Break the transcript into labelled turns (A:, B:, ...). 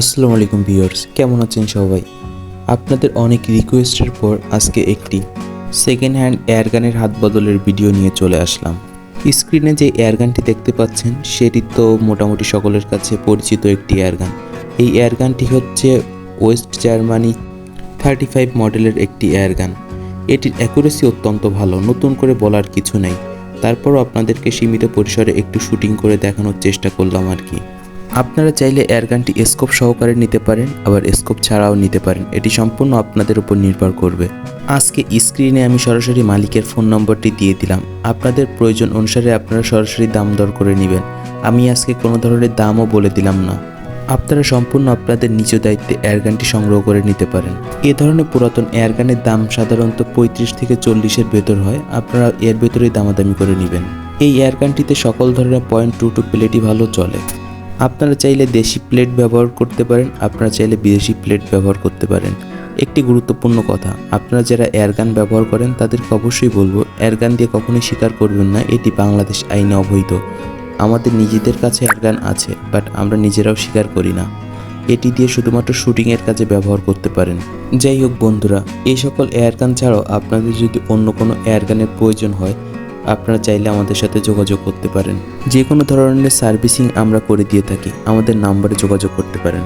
A: আসসালামু আলাইকুম ভিউয়ার্স, কেমন আছেন সবাই? আপনাদের অনেক রিকোয়েস্টের পর আজকে একটি সেকেন্ড হ্যান্ড এয়ারগানের হাত বদলের ভিডিও নিয়ে চলে আসলাম। স্ক্রিনে যে এয়ারগানটি দেখতে পাচ্ছেন, সেটি তো মোটামুটি সকলের কাছে পরিচিত একটি এয়ারগান এই এয়ারগানটি হচ্ছে ওয়েস্ট জার্মানি থার্টি ফাইভ মডেলের একটি এয়ারগান এটির অ্যাকুরেসি অত্যন্ত ভালো, নতুন করে বলার কিছু নেই। তারপরও আপনাদেরকে সীমিত পরিসরে একটু শুটিং করে দেখানোর চেষ্টা করলাম আর কি। আপনারা চাইলে এয়ারগানটি স্কোপ সহকারে নিতে পারেন, আবার স্কোপ ছাড়াও নিতে পারেন। এটি সম্পূর্ণ আপনাদের উপর নির্ভর করবে। আজকে স্ক্রিনে আমি সরাসরি মালিকের ফোন নম্বরটি দিয়ে দিলাম। আপনাদের প্রয়োজন অনুসারে আপনারা সরাসরি দাম দর করে নেবেন। আমি আজকে কোনো ধরনের দামও বলে দিলাম না। আপনারা সম্পূর্ণ আপনাদের নিজ দায়িত্বে এয়ারগানটি সংগ্রহ করে নিতে পারেন। এ ধরনের পুরাতন এয়ারগানের দাম সাধারণত পঁয়ত্রিশ থেকে চল্লিশের ভেতর হয়। আপনারা এর ভেতরেই দামাদামি করে নেবেন। এই এয়ারগানটিতে সকল ধরনের পয়েন্ট টু টু প্লেটই ভালো চলে। আপনারা চাইলে দেশি প্লেট ব্যবহার করতে পারেন, আপনারা চাইলে বিদেশি প্লেট ব্যবহার করতে পারেন। একটি গুরুত্বপূর্ণ কথা, আপনারা যারা এয়ারগান ব্যবহার করেন, তাদেরকে অবশ্যই বলব এয়ারগান দিয়ে কখনোই স্বীকার করবেন না, এটি বাংলাদেশ আইনে অবৈধ। আমাদের নিজেদের কাছে এয়ারগান আছে, বাট আমরা নিজেরাও স্বীকার করি না। এটি দিয়ে শুধুমাত্র শুটিংয়ের কাজে ব্যবহার করতে পারেন। যাই হোক বন্ধুরা, এই সকল এয়ারগান ছাড়াও আপনাদের যদি অন্য কোনো এয়ারগানের প্রয়োজন হয় আপনারা চাইলে আমাদের সাথে যোগাযোগ করতে পারেন। যে কোনো ধরনের সার্ভিসিং আমরা করে দিয়ে থাকি, আমাদের নাম্বারে যোগাযোগ করতে পারেন।